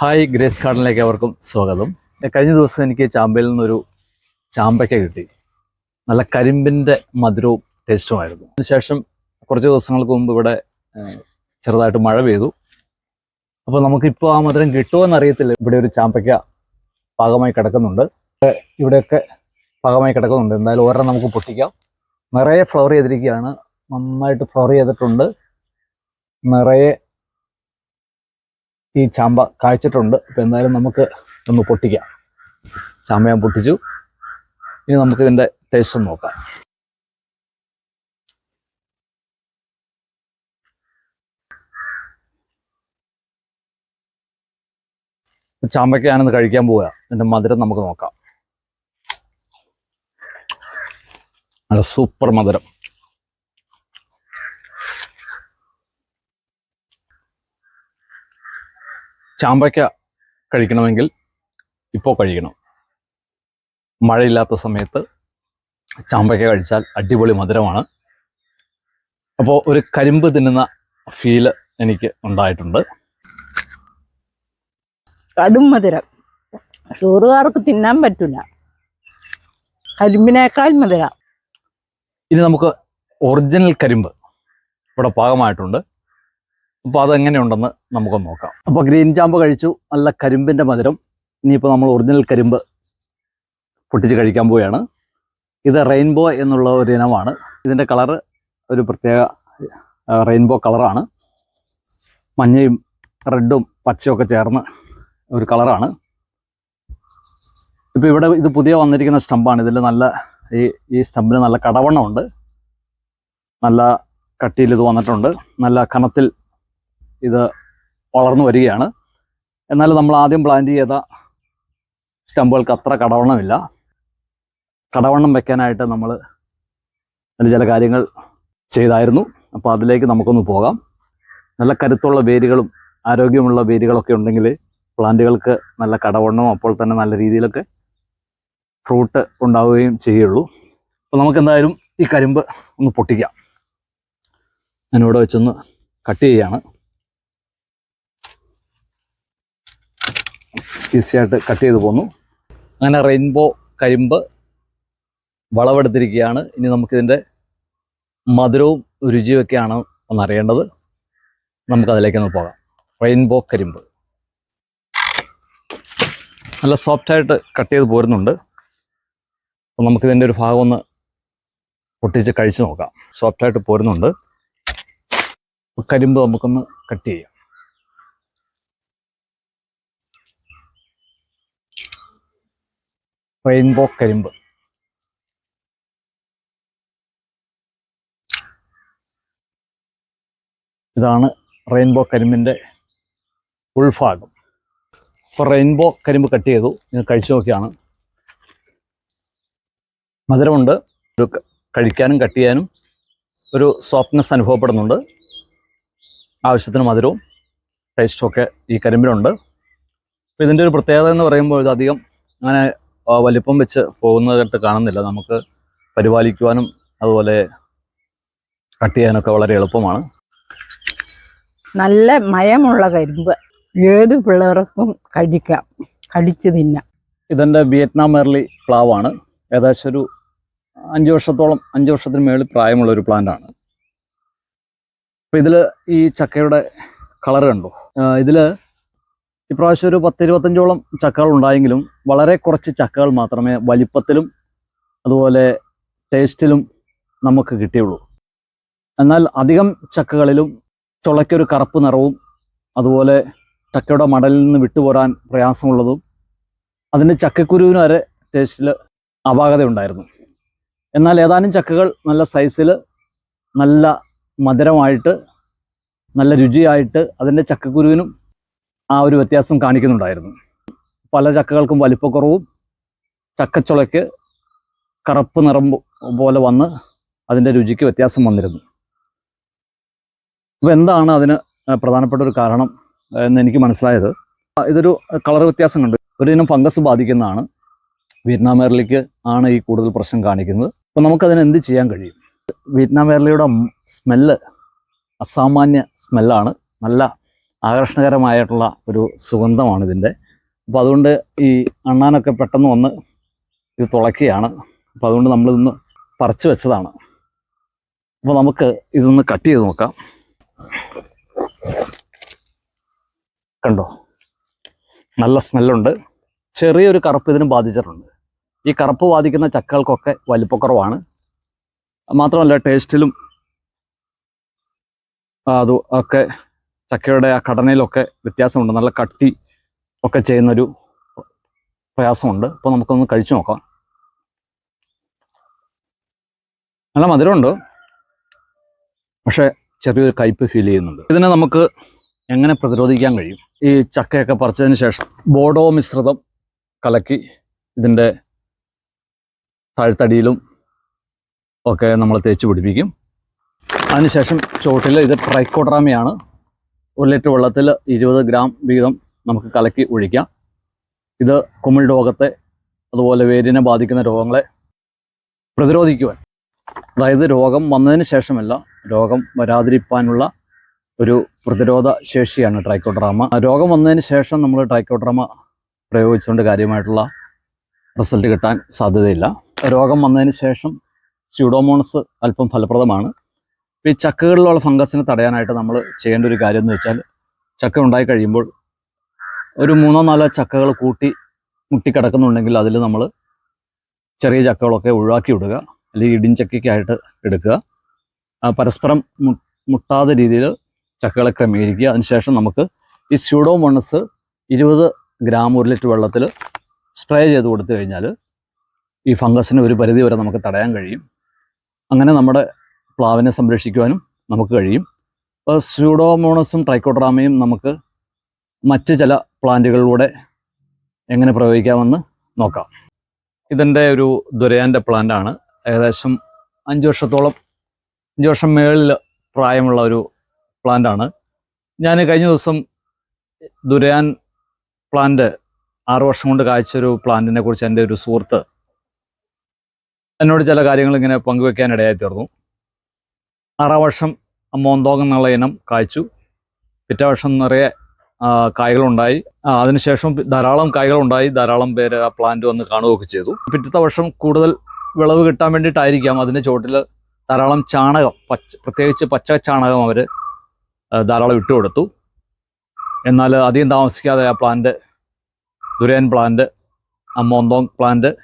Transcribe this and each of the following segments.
Hi grace ഗാർഡനിലേക്ക് അവർക്കും സ്വാഗതം. കഴിഞ്ഞ ദിവസം എനിക്ക് ചാമ്പയിൽ നിന്നൊരു ചാമ്പയ്ക്ക കിട്ടി. നല്ല കരിമ്പിന്റെ മധുരവും ടേസ്റ്റുമായിരുന്നു അതിനുശേഷം കുറച്ച് ദിവസങ്ങൾക്ക് മുമ്പ് ഇവിടെ ചെറുതായിട്ട് മഴ പെയ്തു. അപ്പോൾ നമുക്കിപ്പോൾ ആ മധുരം കിട്ടുമോ അറിയത്തില്ല. ഇവിടെ ഒരു ചാമ്പയ്ക്ക പാകമായി കിടക്കുന്നുണ്ട്. ഇവിടെയൊക്കെ പാകമായി കിടക്കുന്നുണ്ട്. എന്തായാലും ഒരെണ്ണം നമുക്ക് പൊട്ടിക്കാം. നിറയെ ഫ്ലവർ ചെയ്തിരിക്കുകയാണ്. നന്നായിട്ട് ഫ്ലവർ ചെയ്തിട്ടുണ്ട്. നിറയെ ഈ ചാമ്പ കാഴ്ചിട്ടുണ്ട് അപ്പം എന്തായാലും നമുക്ക് ഒന്ന് പൊട്ടിക്കാം. ചാമ്പ ഞാൻ പൊട്ടിച്ചു. ഇനി നമുക്ക് ഇതിന്റെ ടേസ്റ്റ് നോക്കാം. ചാമ്പയ്ക്കാണെന്ന് കഴിക്കാൻ പോവുക എന്റെ മധുരം നമുക്ക് നോക്കാം. നല്ല സൂപ്പർ മധുരം. ചാമ്പയ്ക്ക കഴിക്കണമെങ്കിൽ ഇപ്പോൾ കഴിക്കണം. മഴയില്ലാത്ത സമയത്ത് ചാമ്പയ്ക്ക കഴിച്ചാൽ അടിപൊളി മധുരമാണ്. അപ്പോൾ ഒരു കരിമ്പ് തിന്നുന്ന ഫീൽ എനിക്ക് ഉണ്ടായിട്ടുണ്ട്. കടും മധുരം. ചോറുകാർക്ക് തിന്നാൻ പറ്റില്ല കരിമ്പിനേക്കാൾ മധുരം. ഇനി നമുക്ക് ഒറിജിനൽ കരിമ്പ് ഇവിടെ പാകമായിട്ടുണ്ട്. അപ്പോൾ അതെങ്ങനെയുണ്ടെന്ന് നമുക്കൊന്ന് നോക്കാം. അപ്പോൾ ഗ്രീൻ ചാമ്പ് കഴിച്ചു നല്ല കരിമ്പിന്റെ മധുരം. ഇനിയിപ്പോൾ നമ്മൾ ഒറിജിനൽ കരിമ്പ് പൊട്ടിച്ച് കഴിക്കാൻ പോവുകയാണ്. ഇത് റെയിൻബോ എന്നുള്ള ഒരു ഇനമാണ്. ഇതിന്റെ കളറ് ഒരു പ്രത്യേക റെയിൻബോ കളറാണ്. മഞ്ഞയും റെഡും പച്ചയൊക്കെ ചേർന്ന് ഒരു കളറാണ്. ഇപ്പോൾ ഇവിടെ ഇത് പുതിയ വന്നിരിക്കുന്ന സ്റ്റമ്പാണ്. ഇതിൽ നല്ല ഈ ഈ സ്റ്റമ്പിന് നല്ല കടവണ്ണമുണ്ട്. നല്ല കട്ടിയിൽ ഇത് വന്നിട്ടുണ്ട്. നല്ല കനത്തിൽ ഇത് വളർന്നു വരികയാണ്. എന്നാൽ നമ്മൾ ആദ്യം പ്ലാന്റ് ചെയ്ത സ്റ്റമ്പുകൾക്ക് അത്ര കടവണ്ണമില്ല. കടവണ്ണം വെക്കാനായിട്ട് നമ്മൾ അതിൽ ചില കാര്യങ്ങൾ ചെയ്തായിരുന്നു. അപ്പോൾ അതിലേക്ക് നമുക്കൊന്ന് പോകാം. നല്ല കരുത്തുള്ള വേരുകളും ആരോഗ്യമുള്ള വേരുകളൊക്കെ ഉണ്ടെങ്കിൽ പ്ലാന്റുകൾക്ക് നല്ല കടവണ്ണവും അപ്പോൾ തന്നെ നല്ല രീതിയിലൊക്കെ ഫ്രൂട്ട് ഉണ്ടാവുകയും ചെയ്യുള്ളൂ. അപ്പോൾ നമുക്ക് എന്തായാലും ഈ കരിമ്പ് ഒന്ന് പൊട്ടിക്കാം. ഞാനിവിടെ വെച്ചൊന്ന് കട്ട് ചെയ്യാണ്. ഈസിയായിട്ട് കട്ട് ചെയ്ത് പോന്നു. അങ്ങനെ റെയിൻബോ കരിമ്പ് വളവെടുത്തിരിക്കുകയാണ് ഇനി നമുക്കിതിന്റെ മധുരവും രുചിയൊക്കെയാണ് ഒന്നറിയേണ്ടത്. നമുക്കതിലേക്കൊന്ന് പോകാം. റെയിൻബോ കരിമ്പ്. നല്ല സോഫ്റ്റായിട്ട് കട്ട് ചെയ്ത് പോരുന്നുണ്ട്. അപ്പം നമുക്കിതിന്റെ ഒരു ഭാഗം ഒന്ന് പൊട്ടിച്ച് കഴിച്ച് നോക്കാം. സോഫ്റ്റായിട്ട് പോരുന്നുണ്ട്. കരിമ്പ് നമുക്കൊന്ന് കട്ട് ചെയ്യാം. റെയിൻബോ കരിമ്പ്. ഇതാണ് റെയിൻബോ കരിമ്പിന്റെ ഉൾഭാഗം. ഇപ്പോൾ റെയിൻബോ കരിമ്പ് കട്ട് ചെയ്തു. ഇത് കഴിച്ചു നോക്കിയാണ്. മധുരമുണ്ട്. ഒരു കഴിക്കാനും കട്ട് ചെയ്യാനും ഒരു സോഫ്റ്റ്നെസ് അനുഭവപ്പെടുന്നുണ്ട്. ആവശ്യത്തിന് മധുരവും ടേസ്റ്റും ഒക്കെ ഈ കരിമ്പിലുണ്ട് അപ്പോൾ ഇതിന്റെ ഒരു പ്രത്യേകത എന്ന് പറയുമ്പോൾ ഇത് അധികം അങ്ങനെ വലിപ്പം വെച്ച് പോകുന്നതായിട്ട് കാണുന്നില്ല. നമുക്ക് പരിപാലിക്കുവാനും അതുപോലെ കട്ട് ചെയ്യാനൊക്കെ വളരെ എളുപ്പമാണ്. നല്ല മയമുള്ള കരിമ്പ് ഏത് പിള്ളേർക്കും കഴിക്കാം. കടിച്ചു തിന്നാം. ഇതെന്റെ വിയറ്റ്നാം എർലി പ്ലാവാണ്. ഏകദേശം ഒരു അഞ്ച് വർഷത്തോളം അഞ്ച് വർഷത്തിന് മേളിൽ പ്രായമുള്ള ഒരു പ്ലാന്റാണ് ആണ്. അപ്പോൾ ഇതിൽ ഈ ചക്കയുടെ കളർ കണ്ടു? ഇതിൽ ഇപ്രാവശ്യം ഒരു പത്തിരുപത്തഞ്ചോളം ചക്കകൾ ഉണ്ടായെങ്കിലും വളരെ കുറച്ച് ചക്കകൾ മാത്രമേ വലിപ്പത്തിലും അതുപോലെ ടേസ്റ്റിലും നമുക്ക് കിട്ടിയുള്ളൂ. എന്നാൽ അധികം ചക്കകളിലും ചുളയ്ക്കൊരു കറുപ്പ് നിറവും അതുപോലെ ചക്കയുടെ മടലിൽ നിന്ന് വിട്ടുപോരാൻ പ്രയാസമുള്ളതും അതിന്റെ ചക്കക്കുരുവിന് വരെ ടേസ്റ്റിൽ അപാകതയുണ്ടായിരുന്നു. എന്നാൽ ഏതാനും ചക്കകൾ നല്ല സൈസിൽ നല്ല മധുരമായിട്ട് നല്ല രുചിയായിട്ട് അതിന്റെ ചക്കക്കുരുവിനും ആ ഒരു വ്യത്യാസം കാണിക്കുന്നുണ്ടായിരുന്നു. പല ചക്കകൾക്കും വലിപ്പക്കുറവും ചക്കച്ചുളയ്ക്ക് കറുപ്പ് നിറം പോലെ വന്ന് അതിന്റെ രുചിക്ക് വ്യത്യാസം വന്നിരുന്നു. അപ്പോൾ എന്താണ് അതിന് പ്രധാനപ്പെട്ട ഒരു കാരണം എന്ന് എനിക്ക് മനസ്സിലായത്? ഇതൊരു കളർ വ്യത്യാസം കണ്ടു. ഒരു ഇനം ഫംഗസ് ബാധിക്കുന്നതാണ്. വിയറ്റ്നാം എയർലിക്ക് ആണ് ഈ കൂടുതൽ പ്രശ്നം കാണിക്കുന്നത്. അപ്പോൾ നമുക്കതിന് എന്ത് ചെയ്യാൻ കഴിയും? വിയറ്റ്നാം എയർലിയുടെ സ്മെല്ല് അസാമാന്യ സ്മെല്ലാണ്. നല്ല ആകർഷണകരമായിട്ടുള്ള ഒരു സുഗന്ധമാണ് ഇതിന്റെ അപ്പോൾ അതുകൊണ്ട് ഈ അണ്ണാനൊക്കെ പെട്ടെന്ന് വന്ന് ഇത് തുളയ്ക്കുകയാണ് അപ്പോൾ അതുകൊണ്ട് നമ്മളിതൊന്ന് പറിച്ചു വെച്ചതാണ്. അപ്പോൾ നമുക്ക് ഇതൊന്ന് കട്ട് ചെയ്ത് നോക്കാം. കണ്ടോ? നല്ല സ്മെല്ലുണ്ട്. ചെറിയൊരു കറുപ്പ് ഇതിന് ബാധിച്ചിട്ടുണ്ട്. ഈ കറുപ്പ് ബാധിക്കുന്ന ചക്കകൾക്കൊക്കെ വലിപ്പക്കുറവാണ്. മാത്രമല്ല ടേസ്റ്റിലും അത് ഒക്കെ ചക്കയുടെ ആ ഘടനയിലൊക്കെ വ്യത്യാസമുണ്ട്. നല്ല കട്ടി ഒക്കെ ചെയ്യുന്നൊരു പ്രയാസമുണ്ട്. അപ്പോൾ നമുക്കൊന്ന് കഴിച്ചു നോക്കാം. നല്ല മധുരമുണ്ട്. പക്ഷേ ചെറിയൊരു കയ്പ് ഫീൽ ചെയ്യുന്നുണ്ട്. ഇതിനെ നമുക്ക് എങ്ങനെ പ്രതിരോധിക്കാൻ കഴിയും? ഈ ചക്കയൊക്കെ പറിച്ചതിന് ശേഷം ബോഡോ മിശ്രിതം കലക്കി ഇതിന്റെ താഴ്ത്തടിയിലും ഒക്കെ നമ്മൾ തേച്ച് പിടിപ്പിക്കും. അതിനുശേഷം ചുവട്ടിൽ ഇത് ട്രൈക്കോഡ്രാമയാണ് ഒരു ലിറ്റർ വെള്ളത്തിൽ ഇരുപത് ഗ്രാം വീതം നമുക്ക് കലക്കി ഒഴിക്കാം. ഇത് കുമിൾ രോഗത്തെ അതുപോലെ വേരിനെ ബാധിക്കുന്ന രോഗങ്ങളെ പ്രതിരോധിക്കുവാൻ. അതായത് രോഗം വന്നതിന് ശേഷമല്ല രോഗം വരാതിരിക്കാനുള്ള ഒരു പ്രതിരോധ ശേഷിയാണ് ട്രൈക്കോഡ്രാമ. രോഗം വന്നതിന് ശേഷം നമ്മൾ ട്രൈക്കോഡ്രാമ പ്രയോഗിച്ചുകൊണ്ട് കാര്യമായിട്ടുള്ള റിസൾട്ട് കിട്ടാൻ സാധ്യതയില്ല. രോഗം വന്നതിന് ശേഷം സ്യൂഡോമോണസ് അല്പം ഫലപ്രദമാണ്. ഈ ചക്കകളിലുള്ള ഫംഗസിനെ തടയാനായിട്ട് നമ്മൾ ചെയ്യേണ്ട ഒരു കാര്യം എന്ന് വെച്ചാൽ ചക്ക ഉണ്ടായി കഴിയുമ്പോൾ ഒരു മൂന്നോ നാലോ ചക്കകൾ കൂട്ടി മുട്ടിക്കിടക്കുന്നുണ്ടെങ്കിൽ അതിൽ നമ്മൾ ചെറിയ ചക്കകളൊക്കെ ഒഴിവാക്കി വിടുക അല്ലെങ്കിൽ ഇടിഞ്ചക്കയ്ക്കായിട്ട് എടുക്കുക. പരസ്പരം മുട്ടാത്ത രീതിയിൽ ചക്കകളെ ക്രമീകരിക്കുക. അതിനുശേഷം നമുക്ക് ഈ സ്യൂഡോമോണസ് ഇരുപത് ഗ്രാം ഒരു ലിറ്റർ വെള്ളത്തിൽ സ്പ്രേ ചെയ്ത് കൊടുത്തു കഴിഞ്ഞാൽ ഈ ഫംഗസിന് ഒരു പരിധി വരെ നമുക്ക് തടയാൻ കഴിയും. അങ്ങനെ നമ്മുടെ പ്ലാവിനെ സംരക്ഷിക്കുവാനും നമുക്ക് കഴിയും. ഇപ്പോൾ സ്യൂഡോമോണസും ട്രൈക്കോഡ്രാമയും നമുക്ക് മറ്റ് ചില പ്ലാന്റുകളിലൂടെ എങ്ങനെ പ്രയോഗിക്കാമെന്ന് നോക്കാം. ഇതിന്റെ ഒരു ദുരയാന്റെ പ്ലാന്റാണ് ഏകദേശം അഞ്ച് വർഷത്തോളം അഞ്ച് വർഷം മേളിൽ പ്രായമുള്ള ഒരു പ്ലാന്റാണ് ഞാൻ കഴിഞ്ഞ ദിവസം ദുരയാൻ പ്ലാന്റ് ആറ് വർഷം കൊണ്ട് കാഴ്ചൊരു പ്ലാന്റിനെ കുറിച്ച് എന്റെ ഒരു സുഹൃത്ത് എന്നോട് ചില കാര്യങ്ങൾ ഇങ്ങനെ പങ്കുവെക്കാൻ ഇടയായി തീർന്നു. ആറാം വർഷം മോന്തോങ് എന്നുള്ള ഇനം കായ്ച്ചു. പിറ്റേ വർഷം നിറയെ കായ്കളുണ്ടായി. അതിനുശേഷം ധാരാളം കായ്കളുണ്ടായി. ധാരാളം പേര് ആ പ്ലാന്റ് വന്ന് കാണുകയൊക്കെ ചെയ്തു. പിറ്റത്തെ വർഷം കൂടുതൽ വിളവ് കിട്ടാൻ വേണ്ടിയിട്ടായിരിക്കാം അതിന്റെ ചുവട്ടിൽ ധാരാളം ചാണകം പച്ച പ്രത്യേകിച്ച് പച്ച ചാണകം അവർ ധാരാളം ഇട്ടുകൊടുത്തു എന്നാൽ അധികം താമസിക്കാതെ ആ plant durian plant Monthong plant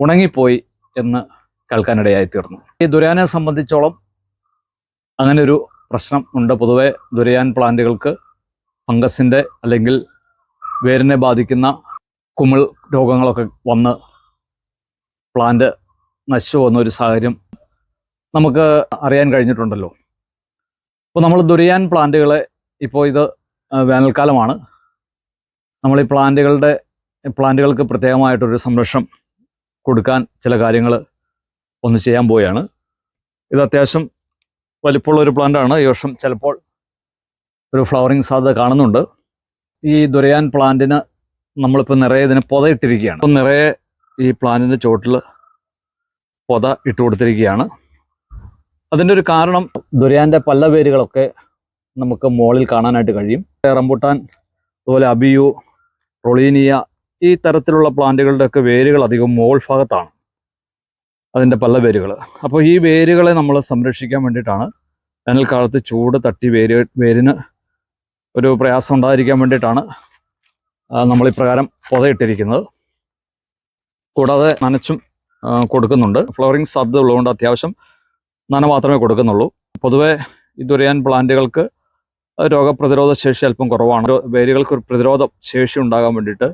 ഉണങ്ങിപ്പോയി എന്ന് കേൾക്കാനിടയായി തീർന്നു ഈ ദുരാനെ സംബന്ധിച്ചോളം അങ്ങനെ ഒരു പ്രശ്നം ഉണ്ട്. പൊതുവെ ദുരയാൻ പ്ലാന്റുകൾക്ക് ഫംഗസിന്റെ അല്ലെങ്കിൽ വേരിനെ ബാധിക്കുന്ന കുമിൾ രോഗങ്ങളൊക്കെ വന്ന് പ്ലാന്റ് നശിച്ചു പോകുന്ന ഒരു സാഹചര്യം നമുക്ക് അറിയാൻ കഴിഞ്ഞിട്ടുണ്ടല്ലോ. അപ്പോൾ നമ്മൾ ദുരയാൻ പ്ലാന്റുകളെ ഇപ്പോൾ ഇത് വേനൽക്കാലമാണ്. നമ്മൾ ഈ പ്ലാന്റുകളുടെ പ്ലാന്റുകൾക്ക് പ്രത്യേകമായിട്ടൊരു സംരക്ഷണം കൊടുക്കാൻ ചില കാര്യങ്ങൾ ഒന്ന് ചെയ്യാൻ പോവുകയാണ്. ഇത് അത്യാവശ്യം വലിപ്പമുള്ള ഒരു പ്ലാന്റ് ആണ് ഈ വർഷം ചിലപ്പോൾ ഒരു ഫ്ലവറിങ് സാധ്യത കാണുന്നുണ്ട്. ഈ ദുരയാൻ പ്ലാന്റിന് നമ്മളിപ്പോൾ നിറയെ ഇതിന് പൊതയിട്ടിരിക്കുകയാണ് അപ്പം നിറയെ ഈ പ്ലാന്റിന്റെ ചുവട്ടിൽ പൊത ഇട്ട് കൊടുത്തിരിക്കുകയാണ്. അതിന്റെ ഒരു കാരണം ദുരയാന്റെ പല വേരുകളൊക്കെ നമുക്ക് മോളിൽ കാണാനായിട്ട് കഴിയും. റംബുട്ടാൻ അതുപോലെ അബിയു റൊളീനിയ ഈ തരത്തിലുള്ള പ്ലാന്റുകളുടെയൊക്കെ വേരുകൾ അധികം മോൾ ഭാഗത്താണ്. അതിന്റെ പല വേരുകൾ അപ്പോൾ ഈ വേരുകളെ നമ്മൾ സംരക്ഷിക്കാൻ വേണ്ടിയിട്ടാണ് വേനൽക്കാലത്ത് ചൂട് തട്ടി വേര് വേരിന് ഒരു പ്രയാസം ഉണ്ടായിരിക്കാൻ വേണ്ടിയിട്ടാണ് നമ്മൾ ഇപ്രകാരം പുതയിട്ടിരിക്കുന്നത്. കൂടാതെ നനച്ചും കൊടുക്കുന്നുണ്ട്. ഫ്ലവറിങ് സാധ്യത ഉള്ളതുകൊണ്ട് അത്യാവശ്യം നന മാത്രമേ കൊടുക്കുന്നുള്ളൂ. പൊതുവേ ഇതുരയാൻ പ്ലാന്റുകൾക്ക് രോഗപ്രതിരോധ ശേഷി അല്പം കുറവാണ്. വേരുകൾക്ക് ഒരു പ്രതിരോധ ശേഷി ഉണ്ടാകാൻ വേണ്ടിയിട്ട്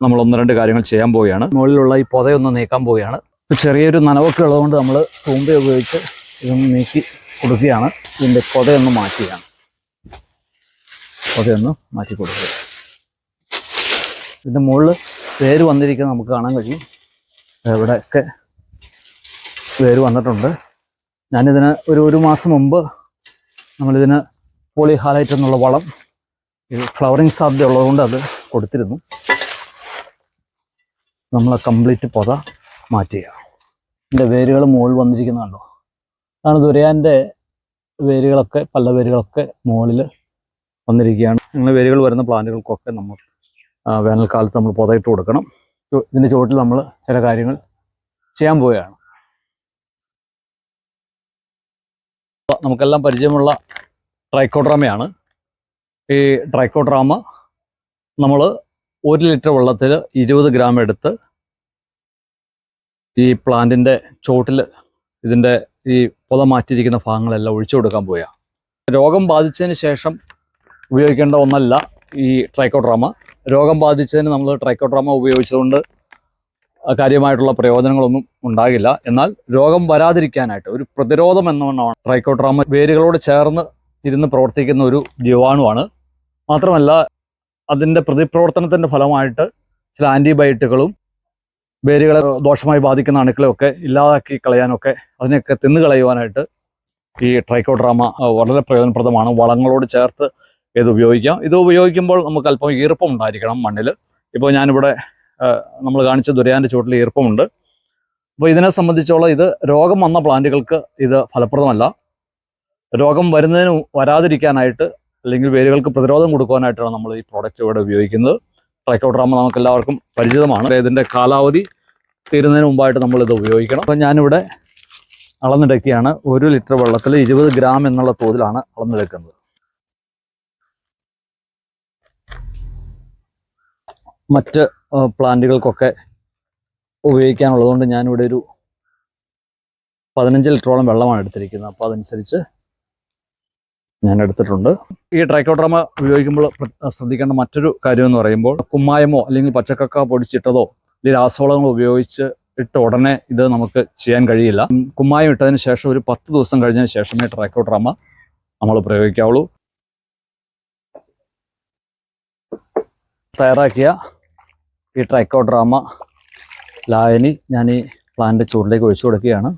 നമ്മൾ ഒന്ന് രണ്ട് കാര്യങ്ങൾ ചെയ്യാൻ പോവുകയാണ്. മുകളിലുള്ള ഈ പൊതയൊന്ന് നീക്കാൻ പോവുകയാണ്. ചെറിയൊരു നനവൊക്കെ ഉള്ളതുകൊണ്ട് നമ്മൾ തൂമ്പ ഉപയോഗിച്ച് ഇതൊന്ന് നീക്കി കൊടുക്കുകയാണ്. ഇതിന്റെ പൊതയൊന്ന് മാറ്റുകയാണ് പൊതയൊന്ന് മാറ്റി കൊടുക്കുക. ഇതിന്റെ മുകളിൽ വേര് വന്നിരിക്കുന്നത് നമുക്ക് കാണാൻ കഴിയും. ഇവിടെയൊക്കെ വേര് വന്നിട്ടുണ്ട്. ഞാനിതിന് ഒരു ഒരു മാസം മുമ്പ് നമ്മളിതിന് പോളിഹാലൈറ്റ് എന്നുള്ള വളം ഫ്ലവറിങ് സാധ്യത ഉള്ളതുകൊണ്ട് അത് കൊടുത്തിരുന്നു. നമ്മൾ കംപ്ലീറ്റ് പൊത മാറ്റുക ഇതിന്റെ വേരുകൾ മുകളിൽ വന്നിരിക്കുന്നുണ്ടോ അതാണ് ദുരയാന്റെ വേരുകളൊക്കെ പല വേരുകളൊക്കെ മുകളിൽ വന്നിരിക്കുകയാണ്. നിങ്ങൾ വേരുകൾ വരുന്ന പ്ലാന്റുകൾക്കൊക്കെ നമ്മൾ വേനൽക്കാലത്ത് നമ്മൾ പുതയിട്ട് കൊടുക്കണം. ഇതിന്റെ ചുവട്ടിൽ നമ്മൾ ചില കാര്യങ്ങൾ ചെയ്യാൻ പോവുകയാണ്. നമുക്കെല്ലാം പരിചയമുള്ള ട്രൈക്കോഡ്രാമയാണ്. ഈ ട്രൈക്കോഡ്രാമ നമ്മൾ ഒരു ലിറ്റർ വെള്ളത്തിൽ ഇരുപത് ഗ്രാം എടുത്ത് ഈ പ്ലാന്റിന്റെ ചോട്ടിൽ ഇതിന്റെ ഈ പുത മാറ്റിയിരിക്കുന്ന ഭാഗങ്ങളെല്ലാം ഒഴിച്ചു കൊടുക്കാൻ പോയാ രോഗം ബാധിച്ചതിന് ശേഷം ഉപയോഗിക്കേണ്ട ഒന്നല്ല ഈ ട്രൈക്കോഡ്രാമ. രോഗം ബാധിച്ചതിന് നമ്മൾ ട്രൈക്കോഡ്രാമ ഉപയോഗിച്ചുകൊണ്ട് കാര്യമായിട്ടുള്ള പ്രയോജനങ്ങളൊന്നും ഉണ്ടാകില്ല. എന്നാൽ രോഗം വരാതിരിക്കാനായിട്ട് ഒരു പ്രതിരോധം എന്നവണ്ണമാണ് ട്രൈക്കോഡ്രാമ. വേരുകളോട് ചേർന്ന് ഇരുന്ന് പ്രവർത്തിക്കുന്ന ഒരു ജീവാണുവാണ്. മാത്രമല്ല അതിന്റെ പ്രതിപ്രവർത്തനത്തിന്റെ ഫലമായിട്ട് ചില ആന്റിബയോട്ടിക്കുകളും വേരുകളെ ദോഷമായി ബാധിക്കുന്ന അണുക്കളെയൊക്കെ ഇല്ലാതാക്കി കളയാനൊക്കെ അതിനെയൊക്കെ തിന്നു കളയുവാനായിട്ട് ഈ ട്രൈക്കോഡ്രാമ വളരെ പ്രയോജനപ്രദമാണ്. വളങ്ങളോട് ചേർത്ത് ഇത് ഉപയോഗിക്കാം. ഇത് ഉപയോഗിക്കുമ്പോൾ നമുക്ക് അല്പം ഈർപ്പം ഉണ്ടായിരിക്കണം മണ്ണിൽ ഇപ്പോൾ ഞാനിവിടെ നമ്മൾ കാണിച്ച ദുരയാന്റെ ചുവട്ടിൽ ഈർപ്പമുണ്ട്. അപ്പോൾ ഇതിനെ സംബന്ധിച്ചോളം ഇത് രോഗം വന്ന പ്ലാന്റുകൾക്ക് ഇത് ഫലപ്രദമല്ല. രോഗം വരുന്നതിന് വരാതിരിക്കാനായിട്ട് അല്ലെങ്കിൽ വേരുകൾക്ക് പ്രതിരോധം കൊടുക്കുവാനായിട്ടാണ് നമ്മൾ ഈ പ്രോഡക്റ്റ് ഇവിടെ ഉപയോഗിക്കുന്നത്. ട്രൈക്കോഡ്രാമ നമുക്ക് എല്ലാവർക്കും പരിചിതമാണ്. ഇതിന്റെ കാലാവധി തീരുന്നതിന് മുമ്പായിട്ട് നമ്മൾ ഇത് ഉപയോഗിക്കണം. അപ്പം ഞാനിവിടെ അളന്നെടുക്കുകയാണ്. ഒരു ലിറ്റർ വെള്ളത്തിൽ ഇരുപത് ഗ്രാം എന്നുള്ള തോതിലാണ് അളന്നെടുക്കുന്നത്. മറ്റ് പ്ലാന്റുകൾക്കൊക്കെ ഉപയോഗിക്കാനുള്ളതുകൊണ്ട് ഞാനിവിടെ ഒരു പതിനഞ്ച് ലിറ്ററോളം വെള്ളമാണ് എടുത്തിരിക്കുന്നത്. അപ്പോൾ അതനുസരിച്ച് ഞാൻ എടുത്തിട്ടുണ്ട് ഈ ട്രൈക്കോഡ്രാമ ഉപയോഗിക്കുമ്പോൾ ശ്രദ്ധിക്കേണ്ട മറ്റൊരു കാര്യം എന്ന് പറയുമ്പോൾ കുമ്മായമോ അല്ലെങ്കിൽ പച്ചക്കക്ക പൊടിച്ചിട്ടതോ രാസവളങ്ങൾ ഉപയോഗിച്ച് ഇട്ട് ഉടനെ ഇത് നമുക്ക് ചെയ്യാൻ കഴിയില്ല. കുമ്മായം ഇട്ടതിന് ശേഷം ഒരു പത്ത് ദിവസം കഴിഞ്ഞതിന് ശേഷമേ ട്രാക്കോട്രാമ നമ്മൾ പ്രയോഗിക്കാവുള്ളൂ. തയ്യാറാക്കിയ ഈ ട്രൈക്കോഡ്രാമ ലായനി ഞാൻ ഈ പ്ലാന്റ് ചൂടിലേക്ക് ഒഴിച്ചു കൊടുക്കുകയാണ്.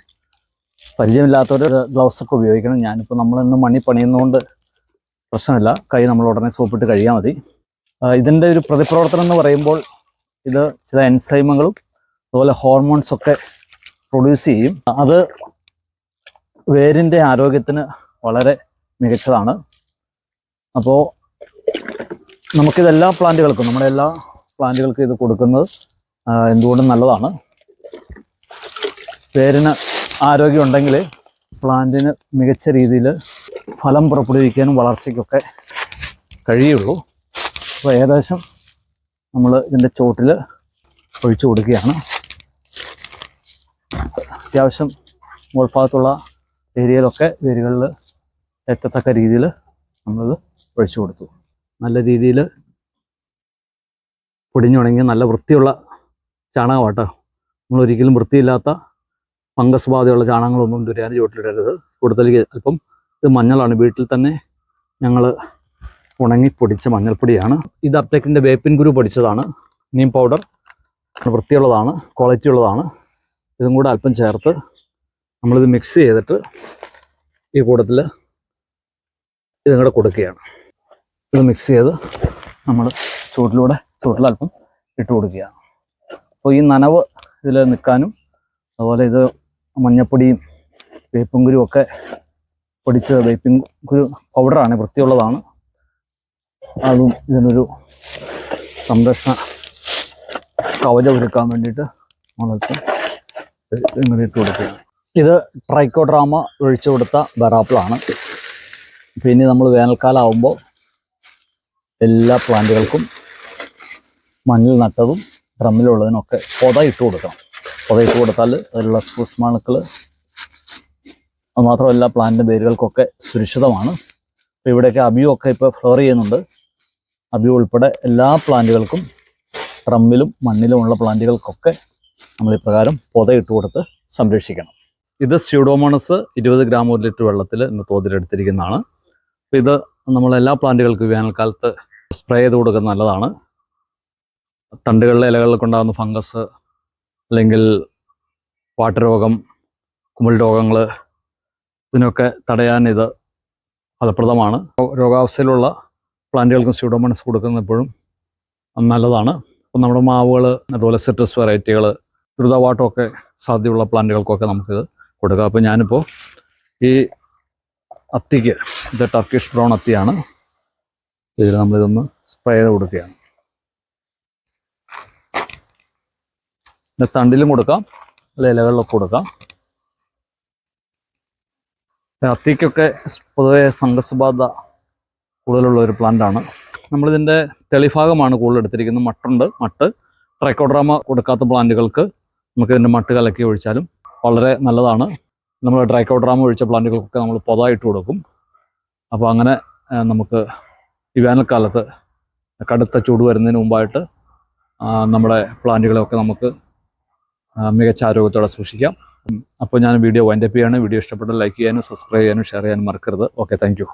പരിചയമില്ലാത്തവർ ഗ്ലൗസൊക്കെ ഉപയോഗിക്കണം. ഞാനിപ്പോൾ നമ്മളിന്ന് മണി പണിയുന്നതുകൊണ്ട് പ്രശ്നമില്ല. കൈ നമ്മൾ ഉടനെ സോപ്പിട്ട് കഴിയാൽ മതി. ഇതിന്റെ ഒരു പ്രതിപ്രവർത്തനം എന്ന് പറയുമ്പോൾ ഇത് ചില എൻസൈമുകളും അതുപോലെ ഹോർമോൺസ് ഒക്കെ പ്രൊഡ്യൂസ് ചെയ്യും. അത് വേരിന്റെ ആരോഗ്യത്തിന് വളരെ മികച്ചതാണ്. അപ്പോൾ നമുക്കിതെല്ലാ പ്ലാന്റുകൾക്കും നമ്മുടെ എല്ലാ പ്ലാന്റുകൾക്കും ഇത് കൊടുക്കുന്നത് എന്തുകൊണ്ടും നല്ലതാണ്. വേരിന് ആരോഗ്യം ഉണ്ടെങ്കിൽ പ്ലാന്റിന് മികച്ച രീതിയിൽ ഫലം പുറപ്പെടുവിക്കാനും വളർച്ചയ്ക്കൊക്കെ കഴിയുള്ളൂ. അപ്പോൾ ഏകദേശം നമ്മൾ ഇതിന്റെ ചോട്ടിൽ ഒഴിച്ചു കൊടുക്കുകയാണ്. അത്യാവശ്യം മുകൾഭാഗത്തുള്ള ഏരിയയിലൊക്കെ വേരുകളിൽ എത്തത്തക്ക രീതിയിൽ നമ്മളിത് ഒഴിച്ചു കൊടുത്തു. നല്ല രീതിയിൽ പൊടിഞ്ഞുണങ്ങി നല്ല വൃത്തിയുള്ള ചാണകമാട്ടോ. നമ്മൾ ഒരിക്കലും വൃത്തിയില്ലാത്ത ഫംഗസ് ബാധയുള്ള ചാണകങ്ങളൊന്നും ദുരിയാൻ ചുവട്ടിലിടരുത് കൂടുതൽ അല്പം ഇത് മഞ്ഞളാണ്. വീട്ടിൽ തന്നെ ഞങ്ങൾ ഉണങ്ങി പൊടിച്ച മഞ്ഞൾപ്പൊടിയാണ്. ഇത് അപ്റ്റക്കിന്റെ വേപ്പിൻ കുരു പൊടിച്ചതാണ്. നീം പൗഡർ. വൃത്തിയുള്ളതാണ് ക്വാളിറ്റി ഉള്ളതാണ്. ഇതും കൂടെ അല്പം ചേർത്ത് നമ്മളിത് മിക്സ് ചെയ്തിട്ട് ഈ കൂട്ടത്തിൽ ഇതും കൂടെ കൊടുക്കുകയാണ്. ഇത് മിക്സ് ചെയ്ത് നമ്മൾ ചൂട്ടിലൂടെ ചൂട്ടിലൽപ്പം ഇട്ട് കൊടുക്കുകയാണ്. അപ്പോൾ ഈ നനവ് ഇതിൽ നിൽക്കാനും അതുപോലെ ഇത് മഞ്ഞപ്പൊടിയും വേപ്പും കുരുവൊക്കെ പൊടിച്ച വേപ്പിൻ കുരു പൗഡറാണ് വൃത്തിയുള്ളതാണ്. അതും ഇതിനൊരു സംരക്ഷണ കവചം ഒരുക്കാൻ വേണ്ടിയിട്ട് നമ്മളൊക്കെ ഇങ്ങനെ ഇട്ട് കൊടുക്കുക. ഇത് ട്രൈക്കോഡ്രാമ ഒഴിച്ചു കൊടുത്ത ബറാപ്പിളാണ്. പിന്നെ നമ്മൾ വേനൽക്കാലം ആവുമ്പോൾ എല്ലാ പ്ലാന്റുകൾക്കും മണ്ണിൽ നട്ടതും ഡ്രമ്മിലുള്ളതിനൊക്കെ പൊത ഇട്ട് കൊടുക്കണം. പൊത ഇട്ട് കൊടുത്താൽ അതിലുള്ള സൂക്ഷ്മാണുക്കൾ അതുമാത്രമല്ല പ്ലാന്റിന്റെ വേരുകൾക്കൊക്കെ സുരക്ഷിതമാണ്. ഇപ്പോൾ ഇവിടെയൊക്കെ അബിയൊക്കെ ഇപ്പോൾ ഫ്ലോർ ചെയ്യുന്നുണ്ട്. അബിയു ഉൾപ്പെടെ എല്ലാ പ്ലാന്റുകൾക്കും ഡ്രമ്മിലും മണ്ണിലുമുള്ള പ്ലാന്റുകൾക്കൊക്കെ നമ്മൾ ഇപ്രകാരം പൊത ഇട്ട് കൊടുത്ത് സംരക്ഷിക്കണം. ഇത് സ്യൂഡോമോണസ് ഇരുപത് ഗ്രാം ഒരു ലിറ്റർ വെള്ളത്തിൽ ഇന്ന് തോതിലെടുത്തിരിക്കുന്നതാണ്. അപ്പോൾ ഇത് നമ്മൾ എല്ലാ പ്ലാന്റുകൾക്കും വേനൽക്കാലത്ത് സ്പ്രേ ചെയ്ത് കൊടുക്കുന്നത് നല്ലതാണ്. തണ്ടുകളിലെ ഇലകളിലൊക്കെ ഉണ്ടാകുന്ന ഫംഗസ് അല്ലെങ്കിൽ വാട്ടരോഗം കുമിൾ രോഗങ്ങൾ ഇതിനൊക്കെ തടയാൻ ഇത് ഫലപ്രദമാണ്. രോഗാവസ്ഥയിലുള്ള പ്ലാന്റുകൾക്കും സ്യൂഡോമോണസ് കൊടുക്കുന്നപ്പോഴും നല്ലതാണ്. അപ്പം നമ്മുടെ മാവുകൾ അതുപോലെ സിട്രസ് വെറൈറ്റികൾ ദ്രുതവാട്ടമൊക്കെ സാധ്യതയുള്ള പ്ലാന്റുകൾക്കൊക്കെ നമുക്ക് കൊടുക്കാം. അപ്പോൾ ഞാനിപ്പോൾ ഈ അത്തിക്ക് ഇത് ടർക്കിഷ് ബ്രൗൺ അത്തിയാണ്. ഇതിൽ നമ്മളിതൊന്ന് സ്പ്രേ ചെയ്ത് കൊടുക്കുകയാണ്. പിന്നെ തണ്ടിലും കൊടുക്കാം അല്ല ഇലകളിലൊക്കെ കൊടുക്കാം. അത്തിക്കൊക്കെ പൊതുവെ ഫംഗസ് ബാധ കൂടുതലുള്ള ഒരു പ്ലാന്റ് ആണ്. നമ്മളിതിന്റെ തെളിഭാഗമാണ് കൂടുതൽ എടുത്തിരിക്കുന്നത്. മട്ടുണ്ട് മട്ട്. ട്രൈക്കോഡ്രാമ കൊടുക്കാത്ത പ്ലാന്റുകൾക്ക് നമുക്ക് ഇതിന്റെ മട്ട് കലക്കി ഒഴിച്ചാലും വളരെ നല്ലതാണ്. നമ്മൾ ട്രൈക്കോഡ്രാമ ഒഴിച്ച പ്ലാന്റുകൾക്കൊക്കെ നമ്മൾ പൊതായിട്ട് കൊടുക്കും. അപ്പോൾ അങ്ങനെ നമുക്ക് ഈ വേനൽക്കാലത്ത് കടുത്ത ചൂട് വരുന്നതിന് മുമ്പായിട്ട് നമ്മുടെ പ്ലാന്റുകളെയൊക്കെ നമുക്ക് മികച്ച ആരോഗ്യത്തോടെ സൂക്ഷിക്കാം. അപ്പോൾ ഞാൻ വീഡിയോ വൈൻഡപ്പ് ചെയ്യാണ്. വീഡിയോ ഇഷ്ടപ്പെട്ടാൽ ലൈക്ക് ചെയ്യാനും സബ്സ്ക്രൈബ് ചെയ്യാനും ഷെയർ ചെയ്യാനും മറക്കരുത്. Okay thank